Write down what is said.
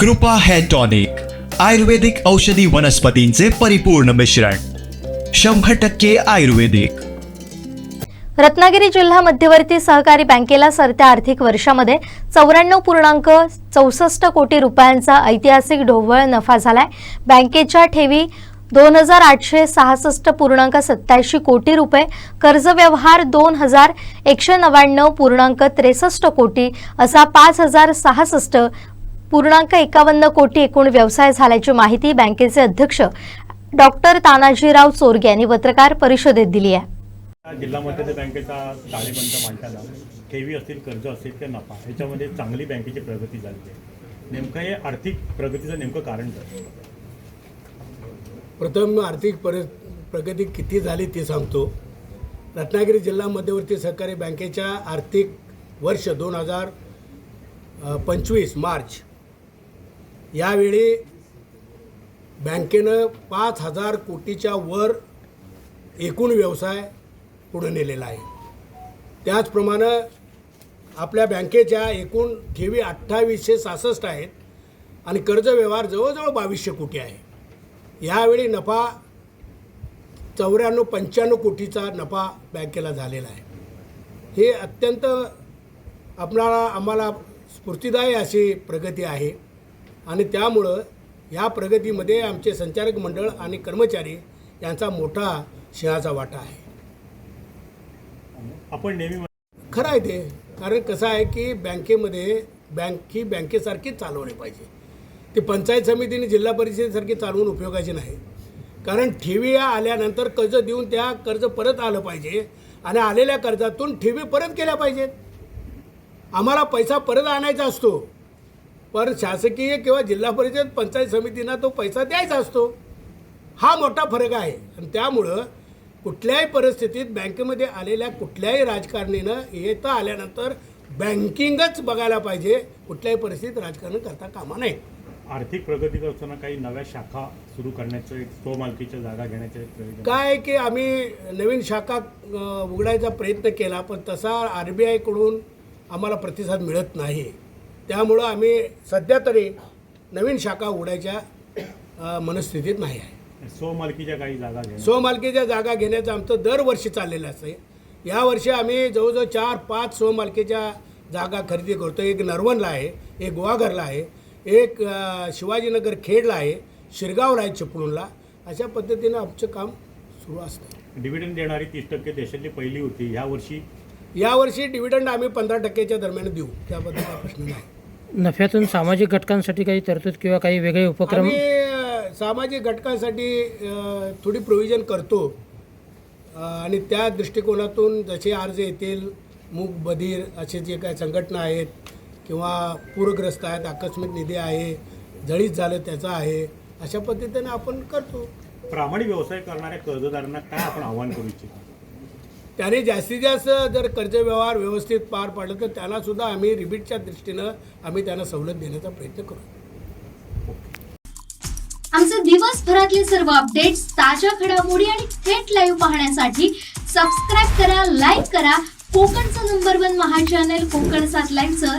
कृपा hair tonic आयुर्वेदिक औषधी वनस्पतींचे परिपूर्ण मिश्रण शंभर टक्के आयुर्वेदिक. रत्नागिरी जिल्हा मध्यवर्ती सहकारी बँकेला सरत्या आर्थिक वर्षामध्ये चौऱ्याण्णव पूर्णांक चौसष्ट कोटी रुपयांचा ऐतिहासिक ढोबळ नफा झालाय. बँकेच्या ठेवी दोन हजार आठशे सहासष्ट पूर्णांक सत्याऐंशी कोटी रुपये कर्ज व्यवहार दोन हजार एकशे नव्याण्णव पूर्णांक त्रेसष्ट कोटी असा पाच हजार सहासष्ट पूर्णांक एकावन्न कोटी एकूण व्यवसाय झाल्याची माहिती बँकेचे अध्यक्ष डॉक्टर तानाजीराव चोरगे यांनी पत्रकार परिषदेत दिली आहे. जिल्हा मध्यवर्ती बँकेचा ताळेबंद मांडताना ठेवी असतील कर्ज असेल किंवा नफा ह्याच्यामध्ये चांगली बँकेची प्रगती झाली आहे. नेमकं हे आर्थिक प्रगतीचं नेमकं कारण काय? प्रथम आर्थिक पर प्रगती किती झाली ते सांगतो. रत्नागिरी जिल्हा मध्यवर्ती सहकारी बँकेच्या आर्थिक वर्ष दोन हजार पंचवीस मार्च यावेळी बँकेनं पाच हजार कोटीच्या वर एकूण व्यवसाय पुढे नेलेला आहे. त्याचप्रमाणे आपल्या बँकेच्या एकूण ठेवी अठ्ठावीसशे सहासष्ट आहेत आणि कर्ज व्यवहार जवळजवळ बावीसशे कोटी आहे. यावेळी नफा चौऱ्याण्णव पंच्याण्णव कोटीचा नफा बँकेला झालेला आहे. हे अत्यंत आपणाला आम्हाला स्फूर्तिदायी अशी प्रगती आहे. आणि त्यामुळं या प्रगतीमध्ये आमचे संचालक मंडळ आणि कर्मचारी यांचा मोठा सिंहाचा वाटा आहे. आपण नेहमी खरं आहे ते. कारण कसं आहे की बँकेमध्ये बँक ही बँकेसारखीच चालवली पाहिजे. ती पंचायत समितीने जिल्हा परिषदेसारखी चालवून उपयोगाची नाही. कारण ठेवी या आल्यानंतर कर्ज देऊन त्या कर्ज परत आलं पाहिजे आणि आलेल्या कर्जातून ठेवी परत केल्या पाहिजेत. आम्हाला पैसा परत आणायचा असतो. पण शासकीय किंवा जिल्हा परिषद पंचायत समितींना तो पैसा द्यायचा असतो. हा मोठा फरक आहे. आणि त्यामुळं कुठल्याही परिस्थितीत बँकेमध्ये आलेल्या कुठल्याही राजकारणीनं येता आल्यानंतर बँकिंगच बघायला पाहिजे. कुठल्याही परिस्थितीत राजकारण करता कामा नये. आर्थिक प्रगती करताना काही नव्या शाखा सुरू करण्याचं एक स्वमालकीच्या जागा घेण्याचे काय की आम्ही नवीन शाखा उघडायचा प्रयत्न केला पण तसा आर बी आयकडून आम्हाला प्रतिसाद मिळत नाही. त्यामुळं आम्ही सध्या तरी नवीन शाखा उघडायच्या मनस्थितीत नाही आहे. स्वमालकीच्या काही जागा घेणं स्वमालकीच्या जागा घेण्याचं आमचं दरवर्षी चाललेलं असते यावर्षी आम्ही जवळजवळ चार पाच स्वमालकीच्या जागा खरेदी करतो एक नरवणला आहे एक गुहागरला आहे एक शिवाजीनगर खेडला आहे शिरगावला आहे चिपळूणला. अशा पद्धतीनं आमचं काम सुरू असतं डिव्हिडंड देणारी तीस टक्के देशातली पहिली होती. ह्या वर्षी यावर्षी डिव्हिडंड आम्ही पंधरा टक्क्याच्या दरम्यान देऊ. त्याबद्दल प्रश्न नाही. नफ्यातून सामाजिक घटकांसाठी काही तरतूद किंवा काही वेगळे उपक्रम? आम्ही सामाजिक घटकांसाठी अ, थोडी प्रोव्हिजन करतो. अ, आणि त्या दृष्टिकोनातून जसे अर्ज येतील मूक बधीर असे जे काही संघटना आहेत किंवा पूरग्रस्त आहेत आकस्मिक निधी आहे जळीत झालं त्याचा आहे अशा पद्धतीने आपण करतो. प्रामाणिक व्यवसाय करणाऱ्या कर्जदारांना काय आपण आव्हान करू इच्छितो? त्याने जास्तीत जास्त जर कर्ज व्यवहार व्यवस्थित पार पाडलं तर त्याला सुद्धा आम्ही रिबीटच्या दृष्टीनं आम्ही त्यांना सवलत देण्याचा प्रयत्न करू. आमचे दिवसभरातले सर्व अपडेट्स ताज्या घडामोडी आणि थेट लाईव्ह पाहण्यासाठी सबस्क्राईब करा लाईक करा. कोकणचं number one Maha channel Konkan सात लाईव्हचं